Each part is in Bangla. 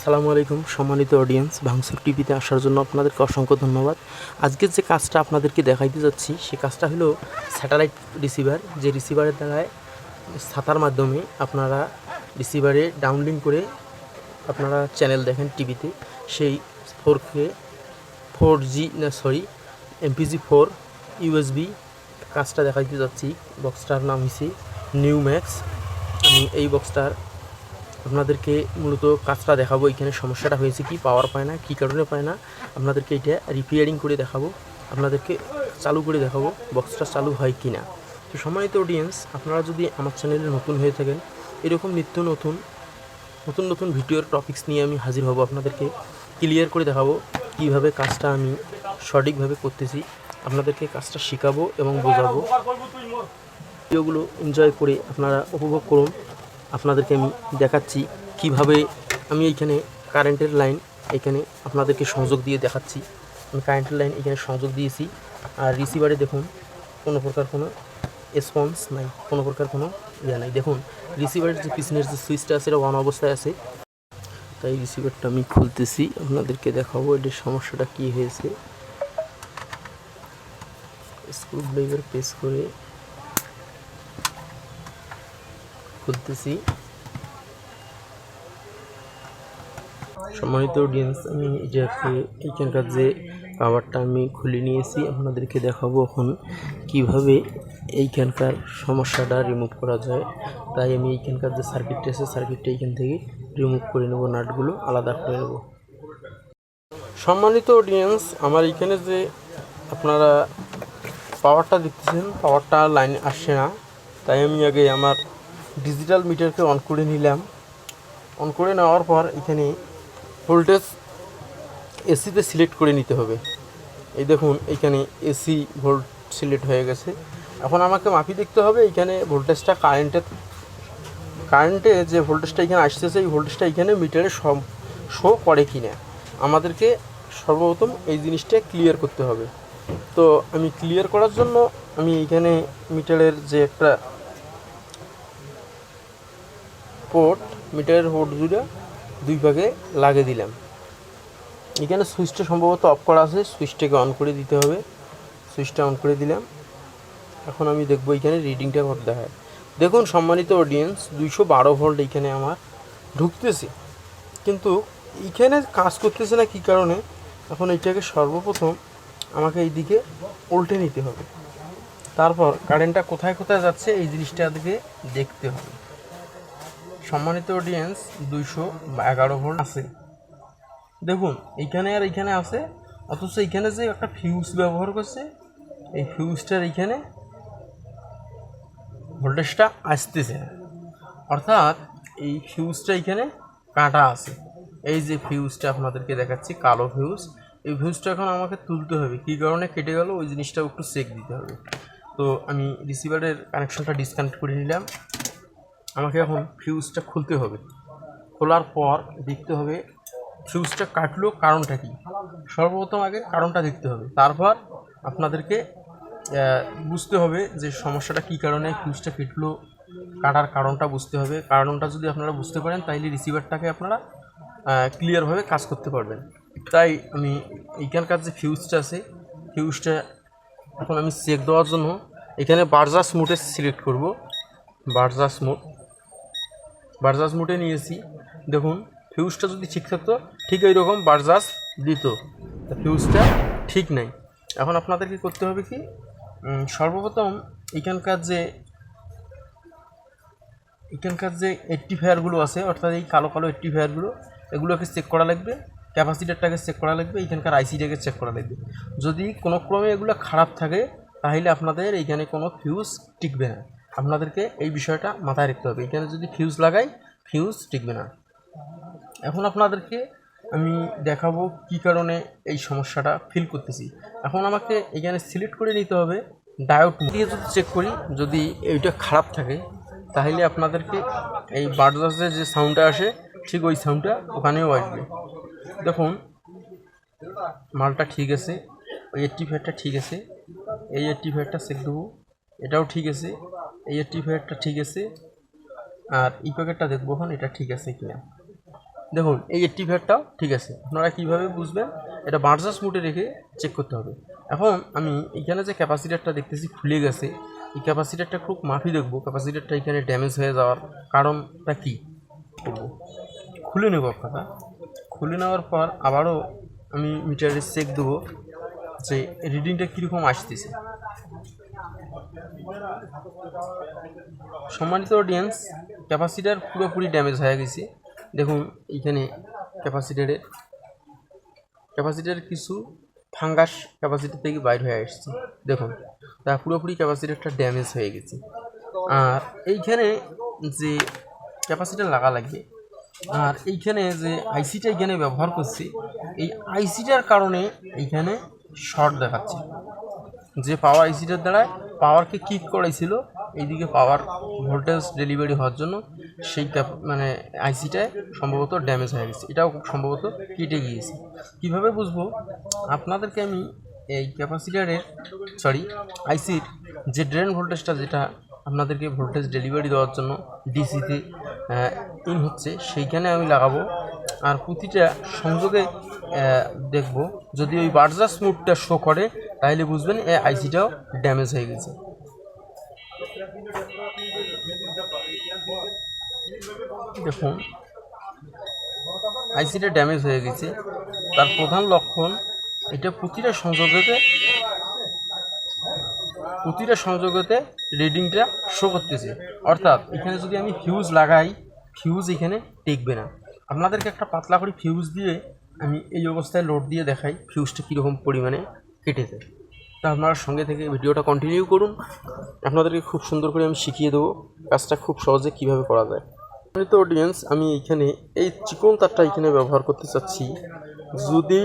আসসালামু আলাইকুম, সম্মানিত অডিয়েন্স ভাঙসুর টিভিতে আসার জন্য আপনাদেরকে অসংখ্য ধন্যবাদ। আজকে যে কাজটা আপনাদেরকে দেখাইতে যাচ্ছি, সে কাজটা হলো স্যাটেলাইট রিসিভার যে রিসিভারের দ্বারায় ছাতার মাধ্যমে আপনারা রিসিভারে ডাউনলিং করে আপনারা চ্যানেল দেখেন টিভিতে, সেই ফোর কে ফোর জি না সরি এমপিজি ফোর ইউএসবি কাজটা দেখাইতে যাচ্ছি। বক্সটার নাম হয়েছে নিউ ম্যাক্স আমি এই বক্সটার আপনাদেরকে মূলত কাজটা দেখাবো এখানে সমস্যাটা হয়েছে কি পাওয়ার পায় না, কী কারণে পায় না, আপনাদেরকে এটা রিপেয়ারিং করে দেখাবো, আপনাদেরকে চালু করে দেখাবো বক্সটা চালু হয় কি না তো সম্মানিত অডিয়েন্স আপনারা যদি আমার চ্যানেলে নতুন হয়ে থাকেন, এরকম নিত্য নতুন নতুন নতুন ভিডিওর টপিক্স নিয়ে আমি হাজির হব আপনাদেরকে ক্লিয়ার করে দেখাবো কীভাবে কাজটা আমি সঠিকভাবে করতেছি, আপনাদেরকে কাজটা শেখাবো এবং বোঝাবো। ভিডিওগুলো এনজয় করে আপনারা উপভোগ করুন। আপনাদেরকে আমি দেখাচ্ছি কীভাবে আমি এইখানে কারেন্টের লাইন এখানে আপনাদেরকে সংযোগ দিয়ে দেখাচ্ছি। আমি কারেন্টের লাইন এখানে সংযোগ দিয়েছি। আর রিসিভারে দেখুন, কোনো প্রকার কোনো রেসপন্স নাই, কোনো প্রকার কোনো ইয়ে নাই। দেখুন রিসিভারের যে পিছনের যে সুইচটা আছে, এটা অন অবস্থায় আছে। তাই রিসিভারটা আমি খুলতেছি, আপনাদেরকে দেখাবো এটির সমস্যাটা কী হয়েছে। স্ক্রু ড্রাইভার পেস করে খুলতেছি সম্মানিত অডিয়েন্স আমি এটাকে এইখানকার যে পাওয়ারটা আমি খুলে নিয়েছি, আপনাদেরকে দেখাবো এখন কীভাবে এইখানকার সমস্যাটা রিমুভ করা যায়। তাই আমি এইখানকার যে সার্কিটটা আছে সার্কিটটা এইখান থেকে রিমুভ করে নেব, নাটগুলো আলাদা করে নেব। সম্মানিত অডিয়েন্স আমার এইখানে যে আপনারা পাওয়ারটা দেখতেছেন পাওয়ারটা লাইন আসছে না। তাই আমি আগে আমার ডিজিটাল মিটারকে অন করে নিলাম। অন করে নেওয়ার পর এখানে ভোল্টেজ এসিতে সিলেক্ট করে নিতে হবে। এই দেখুন, এখানে এসি ভোল্ট সিলেক্ট হয়ে গেছে। এখন আমাকে মাপি দেখতে হবে, এখানে ভোল্টেজটা কারেন্টের কারেন্টে যে ভোল্টেজটা এখানে আসতেছে এই ভোল্টেজটা এখানে মিটারে শো করে কি না আমাদেরকে সর্বপ্রথম এই জিনিসটা ক্লিয়ার করতে হবে। তো আমি ক্লিয়ার করার জন্য আমি এখানে মিটারের যে একটা পোর্ট মিটারের পোর্ট দুটা দুই ভাগে লাগিয়ে দিলাম। এখানে সুইচটা সম্ভবত অফ করা আছে, সুইচটাকে অন করে দিতে হবে। সুইচটা অন করে দিলাম। এখন আমি দেখব এখানে রিডিংটা কত দেখায়। দেখুন, সম্মানিত অডিয়েন্স দুইশো বারো ভোল্ট এইখানে আমার ঢুকতেছে। কিন্তু এইখানে কাজ করতেছে না কী কারণে? এখন এইটাকে সর্বপ্রথম আমাকে এইদিকে উল্টে নিতে হবে। তারপর কারেন্টটা কোথায় কোথায় যাচ্ছে এই জিনিসটা দিকে দেখতে হবে। সম্মানিত অডিয়েন্স দুইশো এগারো ভোল্ট আছে। দেখুন, এইখানে আর এইখানে আছে, অথচ এইখানে যে একটা ফিউজ ব্যবহার করছে, এই ফিউজটার এইখানে ভোল্টেজটা আসতেছে। অর্থাৎ এই ফিউজটা এইখানে কাটা আছে। এই যে ফিউজটা আপনাদেরকে দেখাচ্ছি, কালো ফিউজ এই ফিউজটা এখন আমাকে তুলতে হবে। কী কারণে কেটে গেল? ওই জিনিসটাও একটু চেক দিতে হবে। তো আমি রিসিভারের কানেকশনটা ডিসকানেক্ট করে নিলাম। আমাকে এখন ফিউজটা খুলতে হবে। খোলার পর দেখতে হবে ফিউজটা কাটলো কারণটা কি? সর্বপ্রথম আগে কারণটা দেখতে হবে। তারপর আপনাদেরকে বুঝতে হবে যে সমস্যাটা কী কারণে ফিউজটা কেটলো কাটার কারণটা বুঝতে হবে। কারণটা যদি আপনারা বুঝতে পারেন, তাইলে রিসিভারটাকে আপনারা ক্লিয়ারভাবে কাজ করতে পারবেন। তাই আমি এইখানকার যে ফিউজটা আছে ফিউজটা এখন আমি চেক দেওয়ার জন্য এখানে বার্জাস মুটে সিলেক্ট করব। বার্জাস মুট বার্জাস মুটে নিয়েছি। দেখুন ফিউজটা যদি ঠিক থাকতো, ঠিক ওই রকম বার্জাস দিত। ফিউজটা ঠিক নাই। এখন আপনাদেরকে করতে হবে কি? সর্বপ্রথম এখানকার যে এখানকার যে ফায়ারগুলো আছে, অর্থাৎ এই কালো কালো ফায়ারগুলো এগুলোকে চেক করা লাগবে। ক্যাপাসিটারটাকে চেক করা লাগবে, এখানকার আইসিটাকে চেক করা লাগবে। যদি কোনো ক্রমে এগুলো খারাপ থাকে, তাহলে আপনাদের এইখানে কোনো ফিউজ টিকবে না। আপনাদেরকে এই বিষয়টা মাথায় রাখতে হবে। এখানে যদি ফিউজ লাগাই ফিউজ টিকবে না। এখন আপনাদেরকে আমি দেখাবো কি কারণে এই সমস্যাটা ফিল করতেছি। এখন আমাকে এখানে সিলেক্ট করে নিতে হবে ডায়োড দিয়ে যদি চেক করি, যদি এইটা খারাপ থাকে, তাহলে আপনাদেরকে এই বার্জাসের যে সাউন্ডটা আসে, ঠিক ওই সাউন্ডটা ওখানেও আসবে। দেখুন, মালটা ঠিক আছে, ওই এইট্টি ফাইভটা ঠিক আছে, এই এইট্টি ফাইভটা চেক দেবো, এটাও ঠিক আছে। এই এইট্টি ফাইভটা ঠিক আছে, আর এই প্যাকেটটা দেখব এখন এটা ঠিক আছে কিনা। দেখুন, এই টিভারটাও ঠিক আছে। আপনারা কীভাবে বুঝবেন, এটা বার্জাস মুটে রেখে চেক করতে হবে। এখন আমি এখানে যে ক্যাপাসিটারটা দেখতেছি খুলে গেছে, এই ক্যাপাসিটারটা খুব মাফি দেখব, ক্যাপাসিটারটা এখানে ড্যামেজ হয়ে যাওয়ার কারণটা কী? করব। খুলে নেব আপনারা। খুলে নেওয়ার পর আবারও আমি মিটারে চেক দেবো যে রিডিংটা কীরকম আসতেছে। সম্মানিত অডিয়েন্স ক্যাপাসিটার পুরোপুরি ড্যামেজ হয়ে গেছে। দেখুন, এইখানে ক্যাপাসিটারের ক্যাপাসিটার কিছু ফাঙ্গাস ক্যাপাসিটার থেকে বাইর হয়ে আসছে। দেখুন, তা পুরোপুরি ক্যাপাসিটারটা ড্যামেজ হয়ে গেছে। আর এইখানে যে ক্যাপাসিটার লাগা লাগবে, আর এইখানে যে আইসিটা এখানে ব্যবহার করছি, এই আইসিটার কারণে এইখানে শর্ট দেখাচ্ছে। যে পাওয়ার আইসিটার দ্বারা পাওয়ারকে কিক করাইছিল। এইদিকে পাওয়ার ভোল্টেজ ডেলিভারি হওয়ার জন্য সেই ক্যাপ- মানে আইসিটায় সম্ভবত ড্যামেজ হয়ে গেছে। এটাও সম্ভবত কেটে গিয়েছে। কীভাবে বুঝব? আপনাদেরকে আমি এই ক্যাপাসিটারের, সরি, আইসির যে ড্রেন ভোল্টেজটা, যেটা আপনাদেরকে ভোল্টেজ ডেলিভারি দেওয়ার জন্য ডিসিতে ইন হচ্ছে, সেইখানে আমি লাগাবো। আর প্রতিটা সংযোগে দেখব। যদি ওই বার্জাস মুডটা শো করে তাহলে বুঝবেন এই আইসিটাও ড্যামেজ হয়ে গেছে। দেখুন, আইসিটা ড্যামেজ হয়ে গেছে। তার প্রধান লক্ষণ, এটা প্রতিটা সংযোগেতে প্রতিটা সংযোগেতে রিডিংটা শো করতেছে। অর্থাৎ, এখানে যদি আমি ফিউজ লাগাই ফিউজ এখানে টেকবে না। আপনাদেরকে একটা পাতলা করে ফিউজ দিয়ে আমি এই অবস্থায় লোড দিয়ে দেখাই ফিউজটা কীরকম পরিমাণে। কেটেছে তা আপনারা সঙ্গে থেকে ভিডিওটা কন্টিনিউ করুন। আপনাদেরকে খুব সুন্দর করে আমি শিখিয়ে দেবো কাজটা খুব সহজে কীভাবে করা যায়। তো অডিয়েন্স আমি এইখানে এই চিকন তারটা এখানে ব্যবহার করতে চাচ্ছি। যদি,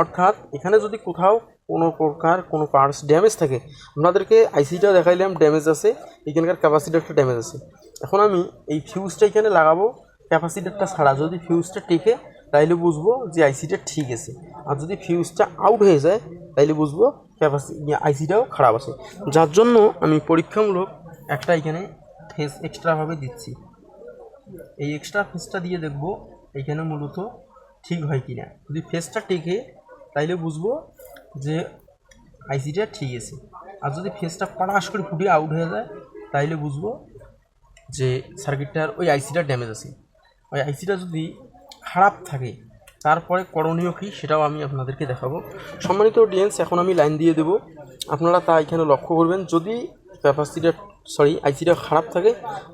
অর্থাৎ এখানে যদি কোথাও কোনো প্রকার কোনো পার্টস ড্যামেজ থাকে, আপনাদেরকে আইসিটা দেখাইলাম ড্যামেজ আছে, এখানকার ক্যাপাসিটারটা ড্যামেজ আছে। এখন আমি এই ফিউজটা এখানে লাগাবো ক্যাপাসিটারটা ছাড়া। যদি ফিউজটা টেকে তাইলে বুঝব যে আইসিটা ঠিক আছে। আর যদি ফিউজটা আউট হয়ে যায়, তাইলে বুঝব ক্যাপাসি আইসিটাও খারাপ আছে। যার জন্য আমি পরীক্ষামূলক একটা এখানে ফেস এক্সট্রাভাবে দিচ্ছি। এই এক্সট্রা ফেসটা দিয়ে দেখব এখানে মূলত ঠিক হয় কি না যদি ফেসটা টেকে তাইলে বুঝব যে আইসিটা ঠিক আছে। আর যদি ফেসটা পটাশ করে ফুটে আউট হয়ে যায়, তাইলে বুঝব যে সার্কিটটার ওই আইসিটা ড্যামেজ আছে। ওই আইসিটা যদি খারাপ থাকে। তারপরে করণীয় কী সেটাও আমি আপনাদেরকে দেখাবো। সম্মানিত অডিয়েন্স এখন আমি লাইন দিয়ে দেবো। আপনারা তা এখানে লক্ষ্য করবেন, যদি ক্যাপাসিটা সরি আইসিটা খারাপ থাকে,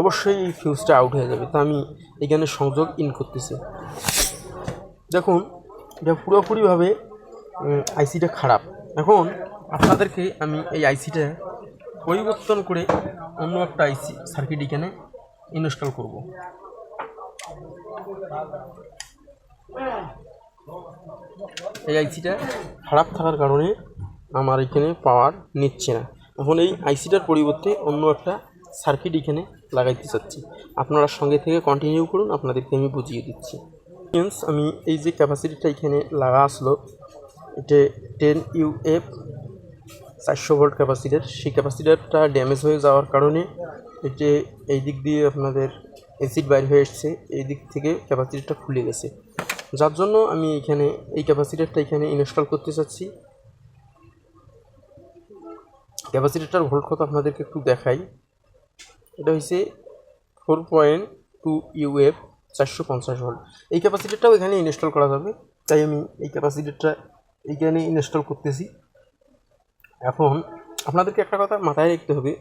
অবশ্যই এই ফিউজটা আউট হয়ে যাবে। তা আমি এখানে সংযোগ ইন করতেছি। দেখুন, এটা পুরোপুরিভাবে আইসিটা খারাপ। এখন আপনাদেরকে আমি এই আইসিটা পরিবর্তন করে অন্য একটা আইসি সার্কিট এখানে ইনস্টল করব। এই আইসিটা খারাপ থাকার কারণে আমার এখানে পাওয়ার নিচ্ছে না। এখন এই আইসিটার পরিবর্তে অন্য একটা সার্কিট এখানে লাগাইতে চাচ্ছি। আপনারা সঙ্গে থেকে কন্টিনিউ করুন, আপনাদেরকে আমি বুঝিয়ে দিচ্ছি। আমি এই যে ক্যাপাসিটিটা এখানে লাগা আসলো, এটা টেন ইউ এফ চারশো ভোল্ট ক্যাপাসিটার সেই ক্যাপাসিটারটা ড্যামেজ হয়ে যাওয়ার কারণে এতে এই দিক দিয়ে আপনাদের অ্যাসিড বাইর হয়ে এসছে এই দিক থেকে ক্যাপাসিটারটা খুলে গেছে। যার জন্য আমি এখানে এই ক্যাপাসিটারটা এখানে ইনস্টল করতে চাচ্ছি। ক্যাপাসিটারটার ভোল্ট কত আপনাদেরকে একটু দেখাই। এটা হচ্ছে ফোর পয়েন্ট টু ইউএফ চারশো পঞ্চাশ ভোল্ট এই ক্যাপাসিটারটাও এখানে ইনস্টল করা যাবে। তাই আমি এই ক্যাপাসিটারটা এইখানে ইনস্টল করতেছি। এখন আপনাদেরকে একটা কথা মাথায় রাখতে হবে।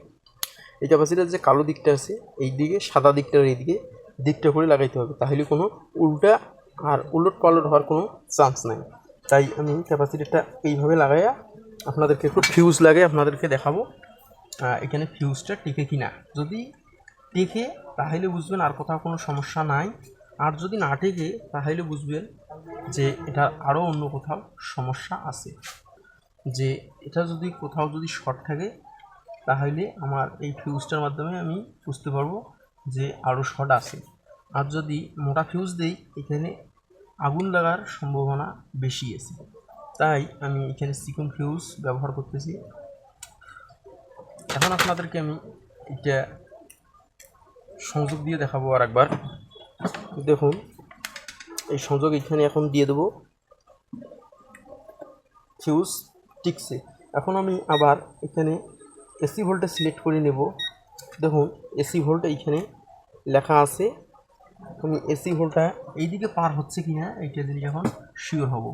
এই ক্যাপাসিটার যে কালো দিকটা আছে, এই দিকে, সাদা দিকটার এই দিকে, দিকটা করে লাগাইতে হবে। তাহলে কোনো উল্টা আর উলট পালট হওয়ার কোনো চান্স নাই। তাই আমি ক্যাপাসিটারটা এইভাবে লাগাইয়া আপনাদেরকে একটু ফিউজ লাগে আপনাদেরকে দেখাবো এখানে ফিউজটা টিকে কি না যদি টেকে, তাহলে বুঝবেন আর কোথাও কোনো সমস্যা নাই। আর যদি না টেকে, তাহলে বুঝবেন যে এটা আরও অন্য কোথাও সমস্যা আছে। যে এটা যদি কোথাও যদি শর্ট থাকে তাহলে আমার এই ফিউজটার মাধ্যমে আমি বুঝতে পারব যে আরও শর্ট আছে। আর যদি মোটা ফিউজ দেই, এখানে আগুন লাগার সম্ভাবনা বেশি আছে। তাই আমি এখানে চিকন ফিউজ ব্যবহার করতেছি। এখন আপনাদেরকে আমি এটা সংযোগ দিয়ে দেখাবো আর একবার দেখুন, এই সংযোগ এখানে এখন দিয়ে দেবো। ফিউজ টিকছে। এখন আমি আবার এখানে এসি ভোল্টেজ সিলেক্ট করে নেব। দেখুন, এসি ভোল্ট এইখানে লেখা আছে। আমি এসি ভোল্টটা এইদিকে পার হচ্ছে কি না এইটা যদি এখন শিওর হব।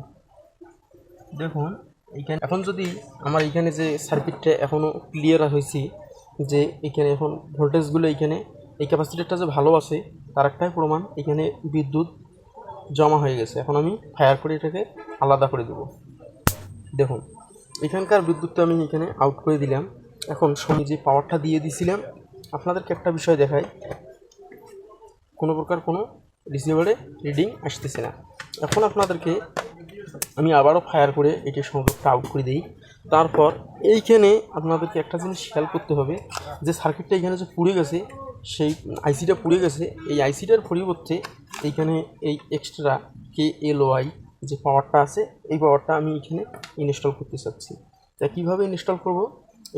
দেখুন, এইখানে এখন যদি আমার এইখানে যে সার্কিটটা এখনও ক্লিয়ার হয়েছে, যে এখানে এখন ভোল্টেজগুলো এইখানে, এই ক্যাপাসিটারটা যে ভালো আছে, তার একটাই প্রমাণ এখানে বিদ্যুৎ জমা হয়ে গেছে। এখন আমি ফায়ার করে এটাকে আলাদা করে দেবো। দেখুন এখানকার বিদ্যুৎটা আমি এখানে আউট করে দিলাম। এখন সঙ্গে যে পাওয়ারটা দিয়ে দিছিলাম, আপনাদেরকে একটা বিষয় দেখাই। কোনো প্রকার কোনো রিসিভারে রিডিং আসতেছে না। এখন আপনাদেরকে আমি আবারও ফায়ার করে এটি সংযোগটা আউট করে দিই। তারপর এইখানে আপনাদেরকে একটা জিনিস খেয়াল করতে হবে, যে সার্কিটটা এখানে যে পুড়ে গেছে, সেই আইসিটা পুড়ে গেছে, এই আইসিটার পরিবর্তে এইখানে এই এক্সট্রা কে এল ওয়াই যে পাওয়ারটা আছে, এই পাওয়ারটা আমি এখানে ইনস্টল করতে চাচ্ছি। তা কীভাবে ইনস্টল করব?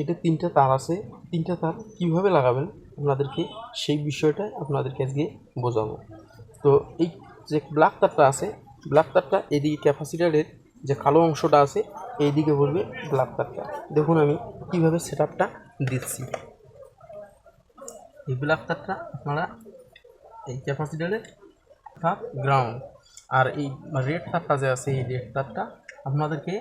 এটা তিনটা তার আছে। তিনটা তার কীভাবে লাগাবেন, আপনাদেরকে সেই বিষয়টা আপনাদেরকে আজকে বোঝাবো। তো এই যে ব্ল্যাক তারটা আছে, ব্ল্যাক তারটা এদিকে ক্যাপাসিটারের যে কালো অংশটা আছে, এইদিকে বলবে ব্ল্যাক তারটা। দেখুন আমি কীভাবে সেট আপটা দিচ্ছি। এই ব্ল্যাক তারটা আপনারা এই ক্যাপাসিটারের তার গ্রাউন্ড আর এই রেড তারটা যে আছে, এই রেড তারটা আপনাদেরকে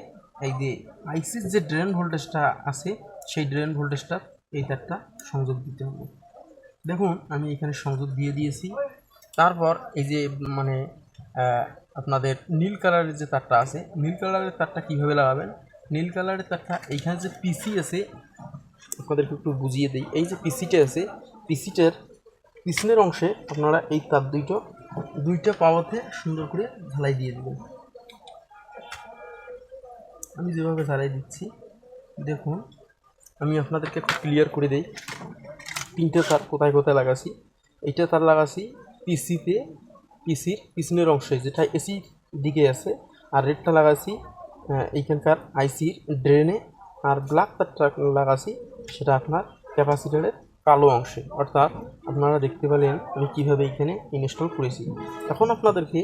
এই যে আইসির যে ড্রেন ভোল্টেজটা আছে সেই ড্রেন ভোল্টেজটা এই তারটা সংযোগ দিতে হবে। দেখুন, আমি এখানে সংযোগ দিয়ে দিয়েছি। তারপর এই যে মানে আপনাদের নীল কালারের যে তারটা আছে, নীল কালারের তারটা কীভাবে লাগাবেন? নীল কালারের তারটা, এইখানে যে পিসি আছে, আপনাদেরকে একটু বুঝিয়ে দিই। এই যে পিসিটা আছে পিসিটার পিছনের অংশে আপনারা এই তার দুইটা দুইটা পাওয়াতে সুন্দর করে ঝালাই দিয়ে দেবেন। আমি যেভাবে ঝালাই দিচ্ছি, দেখুন আমি আপনাদেরকে একটু ক্লিয়ার করে দিই। তিনটে তার কোথায় কোথায় লাগাছি? এইটা তার লাগাছি পিসিতে পিসির পিছনের অংশে, যেটা এসি দিকে আছে। আর রেডটা লাগাছি এইখানকার আইসির ড্রেনে আর ব্ল্যাক তারটা লাগাছি, সেটা আপনার ক্যাপাসিটারের কালো অংশে। অর্থাৎ আপনারা দেখতে পেলেন আমি কীভাবে এখানে ইনস্টল করেছি। এখন আপনাদেরকে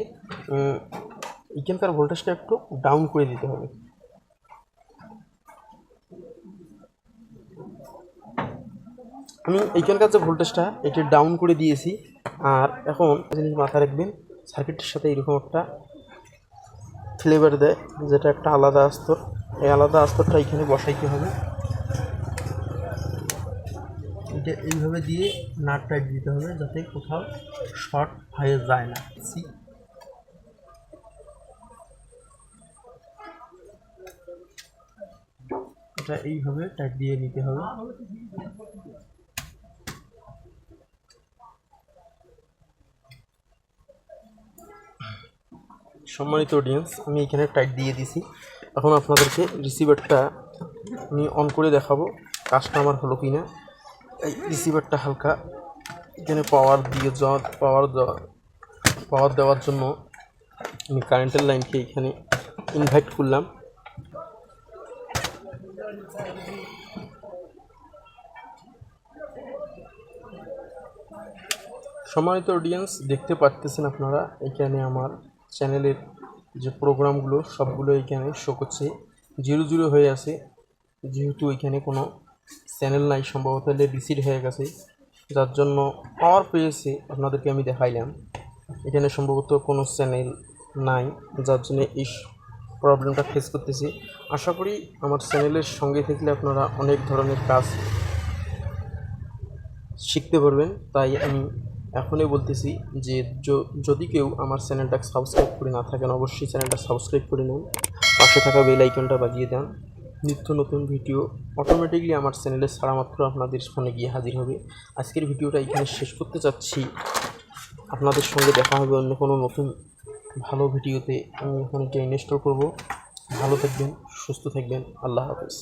এখানকার ভোল্টেজটা একটু ডাউন করে দিতে হবে। আমি এইখানকার যে ভোল্টেজটা এটি ডাউন করে দিয়েছি। আর এখন জিনিস মাথায় রাখবেন সার্কিটের সাথে এরকম একটা ফ্লেভার দেয়, যেটা একটা আলাদা আস্তর। এই আলাদা আস্তরটা এখানে বসাইতে হবে। এটা এইভাবে দিয়ে নাট টাইট দিতে হবে, যাতে কোথাও শর্ট হয়ে যায় না। সি এটা এইভাবে টাইট দিয়ে নিতে হবে। সম্মানিত অডিয়েন্স আমি এখানে টাইট দিয়ে দিছি। এখন আপনাদেরকে রিসিভারটা আমি অন করে দেখাবো কাজটা আমার হলো কি না এই রিসিভারটা হালকা, এখানে পাওয়ার দিয়ে যাওয়া পাওয়ার দেওয়া পাওয়ার দেওয়ার জন্য আমি কারেন্টের লাইনকে এখানে ইনভাইট করলাম। সম্মানিত অডিয়েন্স দেখতে পারতেছেন আপনারা, এখানে আমার চ্যানেলের যে প্রোগ্রামগুলো সবগুলো এখানে শো করছে। জিরো জিরো হয়ে আছে। যেহেতু এখানে কোনো চ্যানেল নাই, সম্ভবত রিসিড হয়ে গেছে। যার জন্য পাওয়ার পেয়েছে, আপনাদেরকে আমি দেখাইলাম। এখানে সম্ভবত কোনো চ্যানেল নাই, যার জন্য এই প্রবলেমটা ফেস করতেছি। আশা করি আমার চ্যানেলের সঙ্গে থাকলে আপনারা অনেক ধরনের কাজ শিখতে পারবেন। তাই আমি এখনই বলতেছি যে যদি কেউ আমার চ্যানেলটা সাবস্ক্রাইব করে না থাকেন, অবশ্যই চ্যানেলটা সাবস্ক্রাইব করে নেন। পাশে থাকা বেল আইকনটা বাজিয়ে দেন। নিত্য নতুন ভিডিও অটোমেটিকলি আমার চ্যানেলে ছাড়া মাত্র আপনাদের ফোনে গিয়ে হাজির হবে। আজকের ভিডিওটা এখানে শেষ করতে চাচ্ছি। আপনাদের সঙ্গে দেখা হবে অন্য কোনো নতুন ভালো ভিডিওতে। আমি এখন এটা ইনস্টল করব। ভালো থাকবেন, সুস্থ থাকবেন। আল্লাহ হাফেজ।